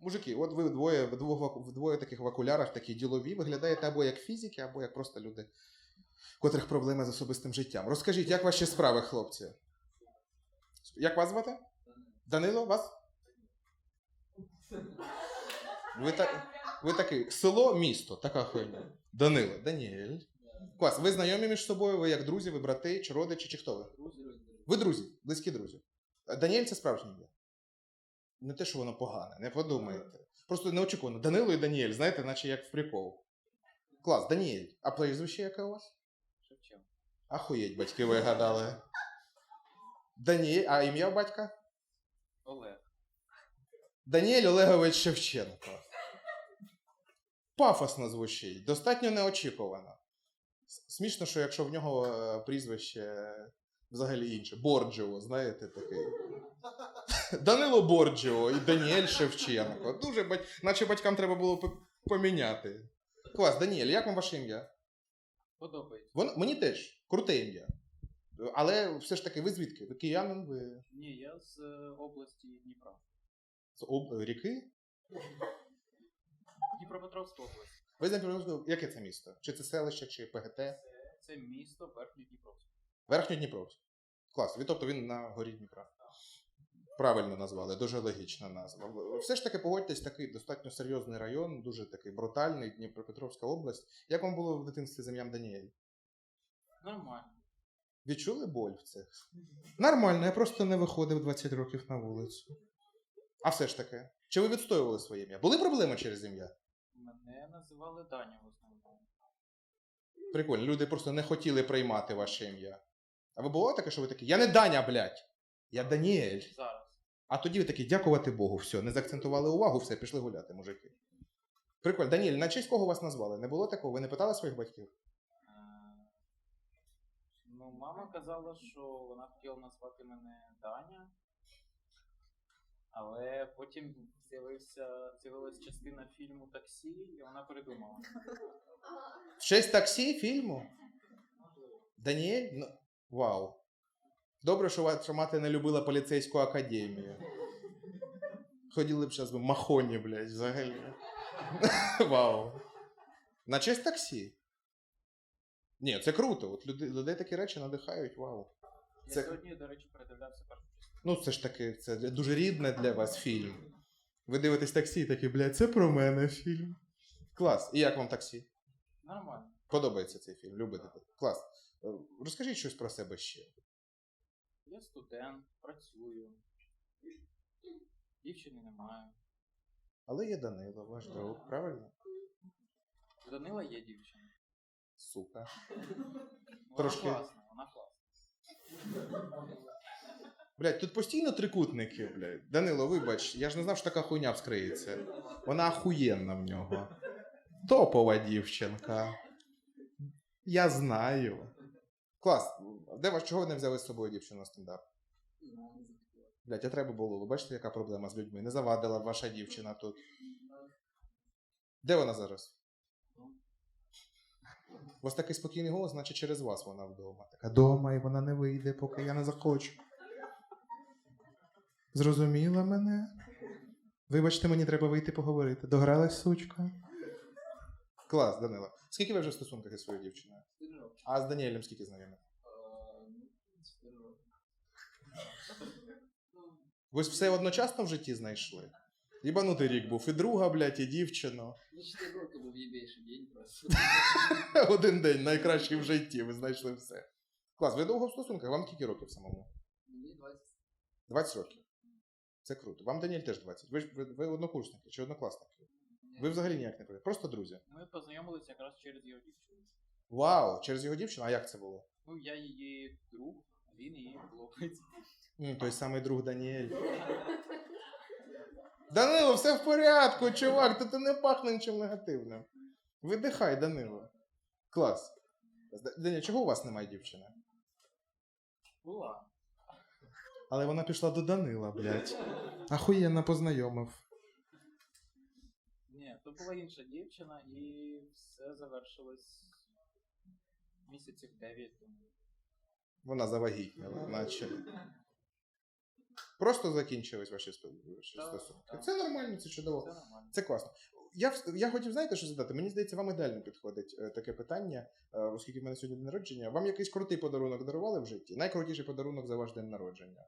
Мужики, от ви двоє, вдвох, вдвоє таких в окулярах, такі ділові, виглядаєте або як фізики, або як просто люди, у котрих проблеми з особистим життям. Розкажіть, як ваші справи, хлопці? Як вас звати? Данило, вас? Ви, та, ви такий, село, місто, така хуйня. Данило, Даніель. Клас, ви знайомі між собою, ви як друзі, ви брати, чи родичі, чи хто ви? Ви друзі, близькі друзі. Даніель це справжнє ім'я. Не те, що воно погане, не подумайте. Просто неочікувано. Данило і Даніель, знаєте, наче як в прикол. Клас, Даніель. А прізвище яке у вас? Шевченко. Ахуєть, батьки вигадали. Даніель, а ім'я батька? Олег. Даніель Олегович Шевченко. Пафосно звучить, достатньо неочікувано. Смішно, що якщо в нього е, прізвище взагалі інше. Борджіо, знаєте, такий. Данило Борджіо і Даніель Шевченко. Дуже бать... наче батькам треба було п- поміняти. Клас, Даніель, як вам ваше ім'я? Подобається. Воно, мені теж круте ім'я. Але все ж таки, ви звідки? Ви киянин, ви Ні, я з е, області Дніпра. з об... ріки? Дніпропетровська область. Ви з Дніпропетровського- яке це місто? Чи це селище, чи ПГТ? Це місто Верхньодніпровськ. Верхньодніпровськ. Клас. Він, тобто він на горі Дніпра. Правильно назвали, дуже логічна назва. Все ж таки, погодьтесь, такий достатньо серйозний район, дуже такий брутальний, Дніпропетровська область. Як вам було в дитинстві з ім'ям Даніель? Нормально. Відчули боль в цих? Нормально, я просто не виходив 20 років на вулицю. А все ж таки, чи ви відстоювали своє ім'я? Були проблеми через ім'я? Мене називали Даня в основному. Прикольно, люди просто не хотіли приймати ваше ім'я. А ви було таке, що ви такі, я не Даня, блядь, я Даніель. Зараз. А тоді ви такі, дякувати Богу, все, не заакцентували увагу, все, пішли гуляти, мужики. Прикольно. Даніель, на честь кого вас назвали? Не було такого? Ви не питали своїх батьків? Е, Ну, мама казала, що вона хотіла назвати мене Даня. Але потім з'явився, з'явилася частина фільму Таксі, і вона передумала. В честь таксі фільму? Даніель? Ну, вау. Добре, що ваша мати не любила поліцейську академію. Ходили б зараз би махоні, блядь, взагалі. Вау. На честь таксі. Ні, це круто. От люди, людей такі речі надихають, вау. Я сьогодні, до речі, передивлявся першу. Ну, це ж таки, це дуже рідне для вас фільм. Ви дивитесь таксі і такі, блядь, це про мене фільм. Клас. І як вам таксі? Нормально. Подобається цей фільм, любите? Клас. Розкажіть щось про себе ще. Я студент, працюю. Дівчини немає. Але є Данило, ваш друг, правильно? У Данила є дівчина. Сука. Вона Трошки. класна, вона класна. Блядь, тут постійно трикутники, блядь. Данило, вибач, я ж не знав, що така хуйня вскриється. Вона ахуєнна в нього. Топова дівчинка. Я знаю. Клас. Де ваш чого ви не взяли з собою дівчину на стендап? Блядь, а треба було. Ви бачите, яка проблема з людьми? Не завадила ваша дівчина тут. Де вона зараз? У вас такий спокійний голос, значить через вас вона вдома. Така дома, і вона не вийде, поки я не захочу. Зрозуміла мене? Вибачте, мені треба вийти поговорити. Догралась сучка. Клас, Данила. Скільки ви вже в стосунках із своєю дівчиною? А з Даніелем скільки знайомі? Ви ж все одночасно в житті знайшли? Єбанутий рік був. І друга, блядь, і дівчину. Ну, 4 роки був єбейший день просто. Один день найкращий в житті, ви знайшли все. Клас, ви довго в стосунках? Вам скільки років самому? Мені 20. 20 років. Це круто. Вам Даніель теж 20. Ви ж ви, ви однокурсники чи однокласники? Ви взагалі ніяк не повідомляєте. Просто друзі. Ми познайомилися якраз через його дівчину. Вау! Через його дівчину? А як це було? Ну, я її друг, а він її хлопець. М, той самий друг Даніель. Данило, все в порядку, чувак, тут не пахне нічим негативним. Видихай, Данило. Клас. Даніель, чого у вас немає дівчини? Була. Але вона пішла до Данила, блядь. Ахуєнно познайомив. Ні, то була інша дівчина, і все завершилось місяців 9 тому. Вона завагітніла, наче. Просто закінчились ваші стосунки. Це нормально, це чудово. Це нормально. Це класно. Я, я хотів, знаєте, що задати? Мені здається, вам ідеально підходить е, таке питання, е, оскільки в мене сьогодні день народження. Вам якийсь крутий подарунок дарували в житті? Найкрутіший подарунок за ваш день народження.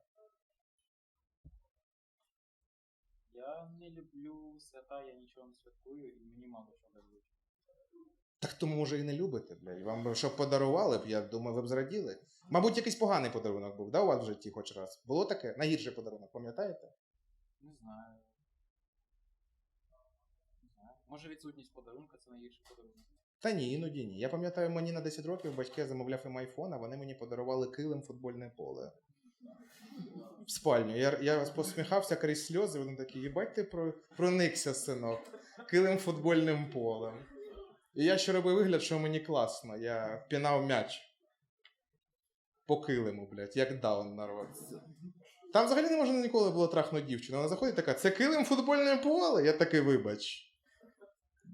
Я не люблю свята, я нічого не святкую і мені мало чого дарують. Так тому, може, і не любите, блядь. Вам щоб подарували б, я думаю, ви б зраділи. Мабуть, якийсь поганий подарунок був, да, у вас в житті хоч раз? Було таке? Найгірший подарунок, пам'ятаєте? Не знаю. Не знаю. Може відсутність подарунка це найгірший подарунок. Та ні, іноді ні. Я пам'ятаю, мені на 10 років батьки замовляв їм айфон, а вони мені подарували килим футбольне поле. В спальню. Я, я посміхався крізь сльози, вони такі, їбать ти про, проникся, синок, килим футбольним полем. І я ще робив вигляд, що мені класно. Я пінав м'яч. По килиму, блядь, як даун народ. Там взагалі не можна ніколи було трахнути дівчину. Вона заходить така, це килим футбольне поле? Я такий, вибач.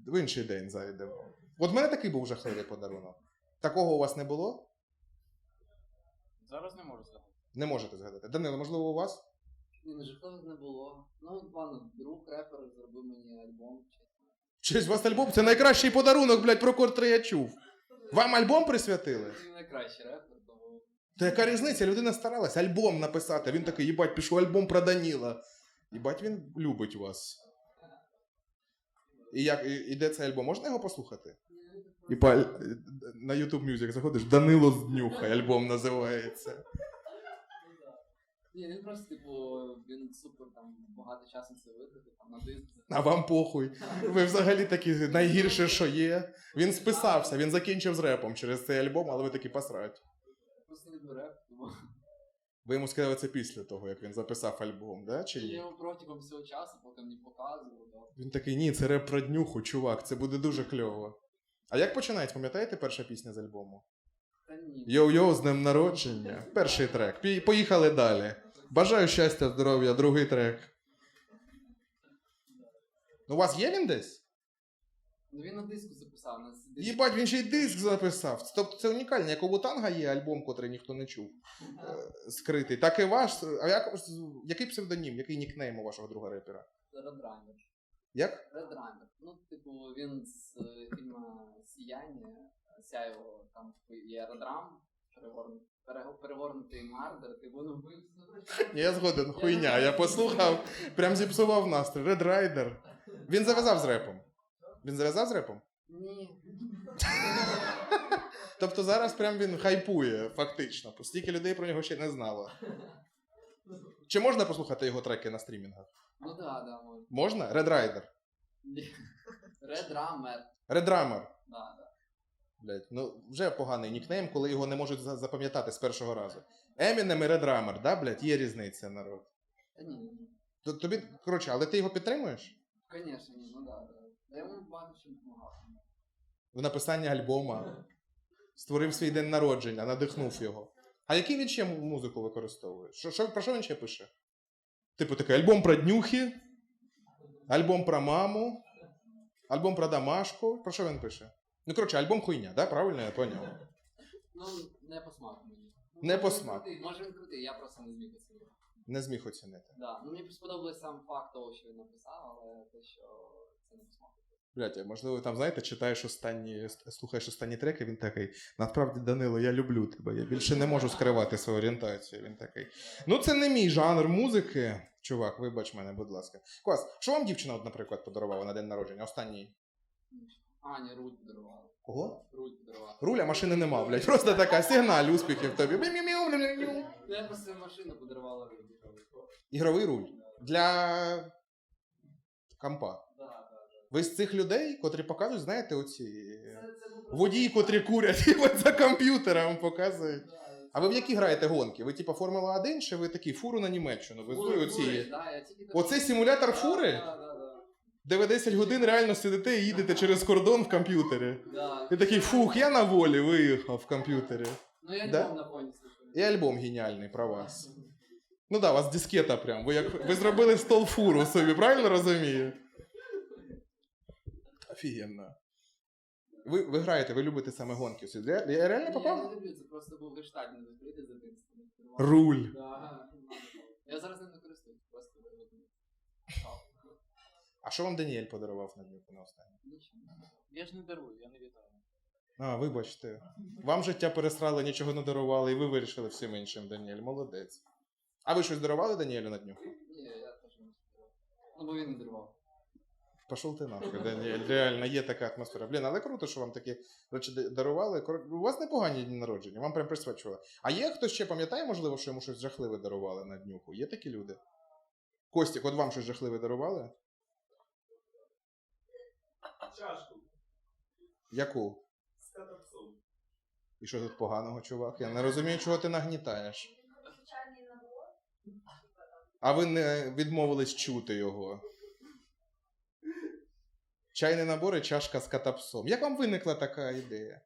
В інший день зайдемо. От в мене такий був жахливий подарунок. Такого у вас не було? Зараз не можу згадати. Не можете згадати. Данило, можливо, у вас? Ні, ну жахливих не було. Ну, пан друг репер зробив мені альбом, чесно. Щось у вас альбом? Це найкращий подарунок, блядь, про котрий я чув. Вам альбом присвятили? Найкращий репер, тому. Та яка різниця? Людина старалась альбом написати. Він такий, їбать, пішов альбом про Даніла. Їбать, він любить вас. І як і, і де цей альбом? Можна його послухати? І по, на YouTube Music заходиш, Данило зднюхай, альбом називається. Ні, він просто, типу, він супер там багато часу це витратив, там на диск. А вам похуй. Ви взагалі такі найгірше, що є. Він списався, він закінчив з репом через цей альбом, але ви такі посрать. Просто люблю реп, тому. Ви йому сказали це після того, як він записав альбом, да? Чи Я ні? йому протягом всього часу, поки мені показував, да. Він такий, ні, це реп про днюху, чувак, це буде дуже кльово. А як починається, пам'ятаєте перша пісня з альбому? Йоу-йоу, з днем народження. Перший трек. Поїхали далі. Бажаю щастя, здоров'я, другий трек. Ну, У вас є він десь? Ну він на диску записав, на диск. Їбать, він ще й диск записав. Тобто це унікально, як у Бутанга є альбом, котрий ніхто не чув. е, Скритий. Так і ваш. А як, який псевдонім, який нікнейм у вашого друга репера? Редрамер. Як? Редрамер. Ну, типу, він з фільму Сіяння, Сяєво, там типу, є редрам, перегорнутий, перегорнутий мардер, типу, ну вбивство. Я згоден, хуйня. Я послухав, прям зіпсував настрій. Red Rider. Він зав'язав з репом. Він зав'язав з репом? Ні. Тобто зараз прям він хайпує, фактично. Стільки людей про нього ще не знало. Чи можна послухати його треки на стрімінгах? Ну да, да, може. Можна? Red Rider. Ні. Редрамер. Red Drummer. Да, да. Блять, ну вже поганий нікнейм, коли його не можуть за- запам'ятати з першого разу. Eminem і Drummer, да, блять, є різниця, народ. То- Тобі, коротше, але ти його підтримуєш? Конечно, ні, ну да, да. Я йому багато чим допомагав. В написанні альбома. Створив свій день народження, надихнув його. А який він ще му- музику використовує? Що, що, про що він ще пише? Типу такий альбом про днюхи, альбом про маму, альбом про домашку. Про що він пише? Ну, коротше, альбом хуйня, да? Правильно я поняв? Ну, не по смаку мені. Ну, Не по смаку. Може він крутий, я просто не зміг оцінити. Не зміг оцінити. Да. Ну мені сподобався сам факт того, що він написав, але те, що це не по смаку. Блядь, можливо, там, знаєте, читаєш останні, слухаєш останні треки, він такий. Насправді, Данило, я люблю тебе. Я більше не можу скривати свою орієнтацію. Він такий. Ну, це не мій жанр музики. Чувак, вибач мене, будь ласка. Клас. Що вам дівчина, от, наприклад, подарувала на день народження? Останній. А, ні, руль подарували. Кого? Руль подарували. Руля машини нема, блядь. Просто така сигналь успіхів тобі. Ну, Я просто машину подарувала руль. Ігровий руль. Для компа. Ви з цих людей, котрі показують, знаєте, оці. Просто- Водії, котрі курять, і за комп'ютером показують. А ви в які граєте гонки? Ви типа Формула 1 чи ви такі фуру на Німеччину? Ви оці... Оце так- симулятор фури? Де ви 10 годин реально сидите і їдете через кордон в комп'ютері. Да. І такий фух, я на волі виїхав в комп'ютері. Ну я Да? альбом на фоні слухаю. І альбом геніальний про вас. Ну да, у вас дискета прям. Ви, як... ви зробили стол фуру собі, правильно розумію? Офігенно. Ви, ви граєте, ви любите саме гонки. всі. Я, я реально Ні, Я попав? не люблю, це просто був гештальт не закритий за. Руль. Да. Я зараз ним не користуюсь. А що вам Даніель подарував на днюху на останнє? Я ж не дарую, я не вітаю. А, вибачте. Вам життя пересрали, нічого не дарували, і ви вирішили всім іншим, Даніель. Молодець. А ви щось дарували Даніелю на днюху? Ні, я теж не дарував. Ну, бо він не дарував. Пошов ти нахуй, Даніель. Реально є така атмосфера. Блін, але круто, що вам такі речі дарували. Кор- У вас непогані дні народження, вам прям присвячували. А є хтось ще пам'ятає, можливо, що йому щось жахливе дарували на днюху? Є такі люди? Костік, от вам щось жахливе дарували? Чашку Яку? з катапсом. І що тут поганого, чувак? Я не розумію, чого ти нагнітаєш. А ви не відмовились чути його. Чайний набор і чашка з катапсом. Як вам виникла така ідея?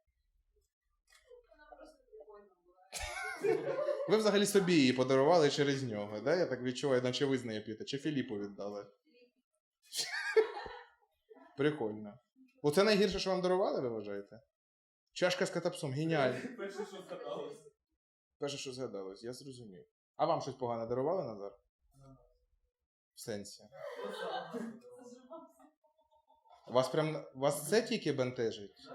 Ви взагалі собі її подарували через нього, да? Я так відчуваю, наче ви з нею п'єте. Чи Філіпу віддали? Прикольно. Оце найгірше, що вам дарували, ви вважаєте? Чашка з катапсом, геніально. Перше, що згадалось. Перше, що згадалось, я зрозумів. А вам щось погане дарували, Назар? В сенсі. Вас прям вас це тільки бентежить?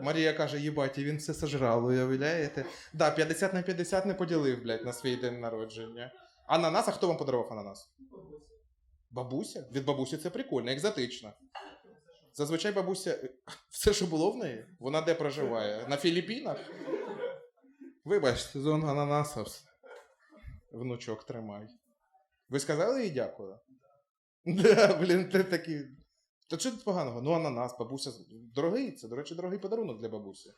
Марія каже, їбать, і він все сожрав, уявляєте? Да, 50 на 50 не поділив, блядь, на свій день народження. Ананас, а хто вам подарував ананас? Бабуся? Від бабусі це прикольно, екзотично. Зазвичай бабуся. Все, що було в неї, вона де проживає? На Філіппінах? Вибач, сезон ананасів. Внучок тримай. Ви сказали їй дякую? Да, блін, ти такий. Та що тут поганого? Ну, ананас, бабуся. Дорогий, це, до речі, дорогий подарунок для бабусі.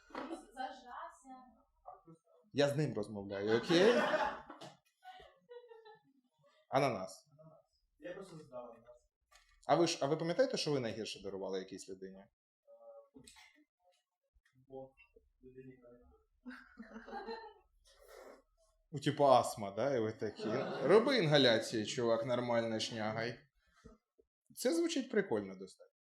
Я з ним розмовляю, окей? Ананас. А ви ж, а ви пам'ятаєте, що ви найгірше дарували якійсь людині? Ну, типу астма, да? І ви такі. Роби інгаляції, чувак, нормально шнягай. Це звучить прикольно достатньо.